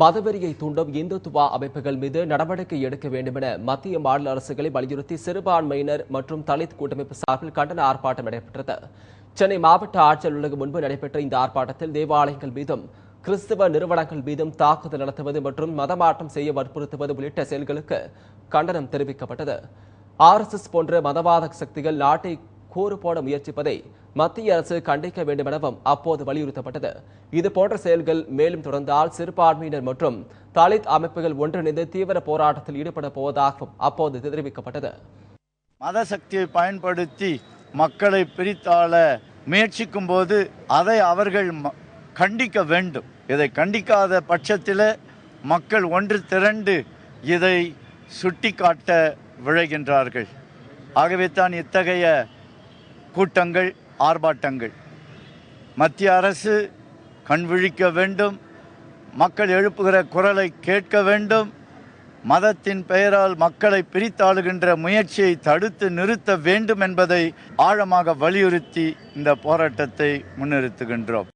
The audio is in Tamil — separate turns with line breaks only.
மதவெறியை தூண்டும் இந்துத்துவா அமைப்புகள் மீது நடவடிக்கை எடுக்க வேண்டுமென மத்திய மாநில அரசுகளை வலியுறுத்தி சிறுபான்மையினர் மற்றும் தலித் கூட்டமைப்பு சார்பில் கண்டன ஆர்ப்பாட்டம் நடைபெற்றது. சென்னை மாவட்ட ஆட்சியர் அலுவலகம் முன்பு நடைபெற்ற இந்த ஆர்ப்பாட்டத்தில் தேவாலயங்கள் மீதும் கிறிஸ்தவ நிறுவனங்கள் மீதும் தாக்குதல் நடத்துவது மற்றும் மதமாற்றம் செய்ய வற்புறுத்துவது உள்ளிட்ட செயல்களுக்கு கண்டனம் தெரிவிக்கப்பட்டது. ஆர்எஸ்எஸ் போன்ற மதவாத சக்திகள் நாட்டை கூறு போட முயற்சிப்பதை மத்திய அரசு கண்டிக்க வேண்டும் எனவும் அப்போது வலியுறுத்தப்பட்டது. இது போன்ற செயல்கள் மேலும் தொடர்ந்தால் சிறுபான்மையினர் மற்றும் தலித் அமைப்புகள் ஒன்றிணைந்து தீவிர போராட்டத்தில் ஈடுபட போவதாகவும் அப்போது தெரிவிக்கப்பட்டது.
மத சக்தியை பயன்படுத்தி மக்களை பிரித்தாள முயற்சிக்கும் போது அதை அவர்கள் ம- கண்டிக்க வேண்டும். இதை கண்டிக்காத பட்சத்தில் மக்கள் ஒன்று திரண்டு இதை சுட்டிக்காட்ட விழைகின்றார்கள். ஆகவே தான் இத்தகைய கூட்டங்கள் ஆர்ப்பாட்டங்கள். மத்திய அரசு கண் விழிக்க வேண்டும். மக்கள் எழுப்புகிற குரலை கேட்க வேண்டும். மதத்தின் பெயரால் மக்களை பிரித்தாளுகின்ற முயற்சியை தடுத்து நிறுத்த வேண்டும் என்பதை ஆழமாக வலியுறுத்தி இந்த போராட்டத்தை முன்னிறுத்துகின்றோம்.